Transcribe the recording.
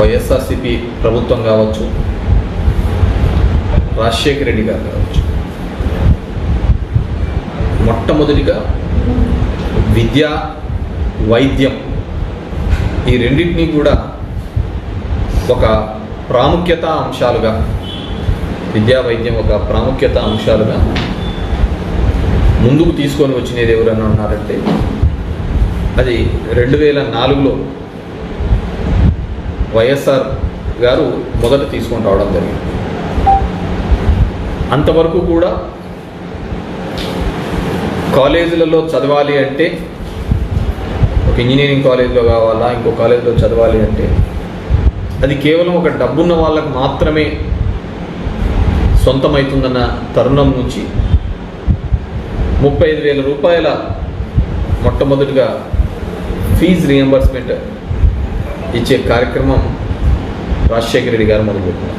వైఎస్ఆర్సిపి ప్రభుత్వం కావచ్చు రాజశేఖర రెడ్డి గారు కావచ్చు. మొట్టమొదటిగా విద్య వైద్యం ఈ రెండింటినీ కూడా ఒక ప్రాముఖ్యత అంశాలుగా విద్యా వైద్యం ఒక ప్రాముఖ్యత అంశాలుగా ముందుకు తీసుకొని వచ్చినది ఎవరన్నా ఉన్నారంటే అది రెండు వేల నాలుగులో వైఎస్ఆర్ గారు మొదట తీసుకొని రావడం జరిగింది. అంతవరకు కూడా కాలేజీలలో చదవాలి అంటే ఒక ఇంజనీరింగ్ కాలేజీలో కావాలా ఇంకో కాలేజీలో చదవాలి అంటే అది కేవలం ఒక డబ్బున్న వాళ్ళకు మాత్రమే సొంతమవుతుందన్న తరుణం నుంచి ముప్పై ఐదు వేల రూపాయల మొట్టమొదటిగా ఫీజు రియంబర్స్మెంట్ ఇచ్చే కార్యక్రమం రాజశేఖర రెడ్డి గారు మొదలుపెట్టారు.